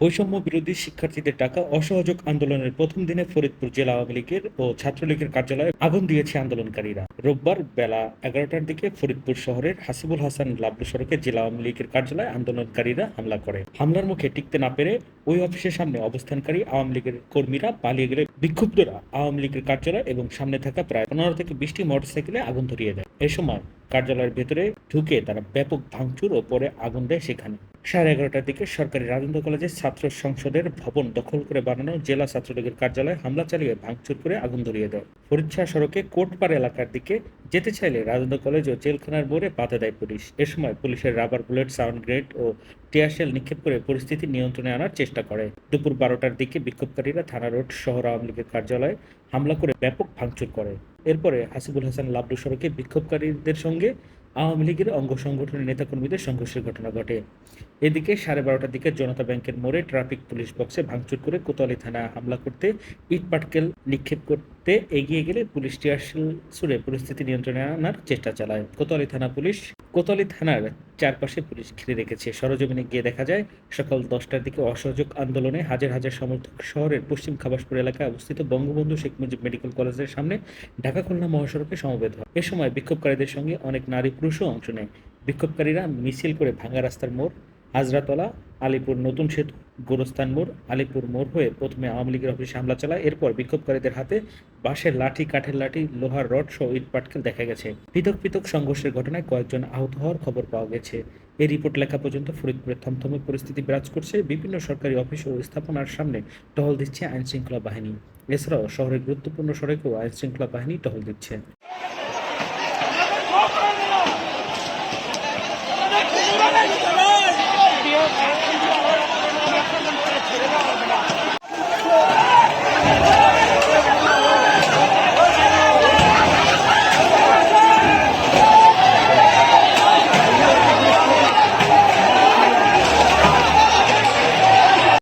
বৈষম্য বিরোধী শিক্ষার্থীদের টাকা অসহযোগ আন্দোলনের প্রথম দিনে ফরিদপুর জেলা আওয়ামী লীগের ও ছাত্রলীগের কার্যালয়ে আগুন দিয়েছে আন্দোলনকারীরা। রোববার বেলা এগারোটার দিকে ফরিদপুর শহরের হাসিবুল হাসান লাবলু সড়কে জেলা আওয়ামী লীগের কার্যালয়ে আন্দোলনকারীরা হামলা করে। হামলার মুখে টিকতে না পেরে ওই অফিসের সামনে অবস্থানকারী আওয়ামী লীগের কর্মীরা পালিয়ে গেলে বিক্ষুব্ধরা আওয়ামী লীগের কার্যালয় এবং সামনে থাকা প্রায় পনেরো থেকে বিশটি মোটরসাইকেলে আগুন ধরিয়ে দেয়। এ সময় কার্যালয়ের ভেতরে ঢুকে তারা ব্যাপক ভাঙচুর ও পরে আগুন দেয় সেখানে। সাড়ে এগারোটার দিকে সরকারি রাজেন্দ্র কলেজের ছাত্র সংসদের ভবন দখল করে বানানো জেলা ছাত্রলীগের কার্যালয়ে হামলা চালিয়ে ভাঙচুর করে আগুন ধরিয়ে দেয় ফরিদশাহ সড়কে কোটপাড় এলাকার দিকে যেতে চাইলে রাজেন্দ্র কলেজ ও জেলখানার মোড়ে বাধা দেয় পুলিশ। এ সময় পুলিশের রাবার বুলেট, সাউন্ড গ্রেড ও টিয়ারশেল নিক্ষেপ করে পরিস্থিতি নিয়ন্ত্রণে আনার চেষ্টা করে। দুপুর বারোটার দিকে বিক্ষোভকারীরা থানা রোড শহর আওয়ামী লীগের কার্যালয়ে হামলা করে ব্যাপক ভাঙচুর করে। এরপরে হাসিবুল হাসান লাবলু সড়কে বিক্ষোভকারীদের সঙ্গে আওয়ামী লীগের অঙ্গ সংগঠনের নেতাকর্মীদের সংঘর্ষের ঘটনা ঘটে। এদিকে সাড়ে বারোটার দিকে জনতা ব্যাংকের মোড়ে ট্রাফিক পুলিশ বক্সে ভাঙচুর করে কোতোয়ালি থানা হামলা করতে ইটপাটকেল নিক্ষেপ করতে এগিয়ে গেলে পুলিশ টিয়ারশেল ছুড়ে পরিস্থিতি নিয়ন্ত্রণে আনার চেষ্টা চালায়। কোতোয়ালি থানা পুলিশ কোতোয়ালি থানার চারপাশে পুলিশ ঘিরে রেখেছে। সরজমিনে গিয়ে দেখা যায়, সকাল দশটার দিকে অসহযোগ আন্দোলনে হাজার হাজার সমর্থক শহরের পশ্চিম খাবাসপুর এলাকায় অবস্থিত বঙ্গবন্ধু শেখ মুজিব মেডিকেল কলেজের সামনে ঢাকা খুলনা মহাসড়কে সমবেত হয়। এ সময় বিক্ষোভকারীদের সঙ্গে অনেক নারী পুরুষও অংশ নেয়। বিক্ষোভকারীরা মিছিল করে ভাঙ্গা রাস্তার মোড়, হাজরাতলা, আলিপুর নতুন সেতু গোরস্তান মোড়, আলিপুর মোড় হয়ে প্রথমে আওয়ামী লীগের অফিসে হামলা চালায়। এরপর বিক্ষোভকারীদের হাতে বাঁশের লাঠি, কাঠের লাঠি, লোহার রড সহ ইট পাটকেল দেখা গেছে। পৃথক পৃথক সংঘর্ষের ঘটনায় কয়েকজন আহত হওয়ার খবর পাওয়া গেছে। এই রিপোর্ট লেখা পর্যন্ত ফরিদপুরে থমথমে পরিস্থিতি বিরাজ করছে। বিভিন্ন সরকারি অফিস ও স্থাপনার সামনে টহল দিচ্ছে আইনশৃঙ্খলা বাহিনী। এছাড়াও শহরের গুরুত্বপূর্ণ সড়কেও আইনশৃঙ্খলা বাহিনী টহল দিচ্ছে।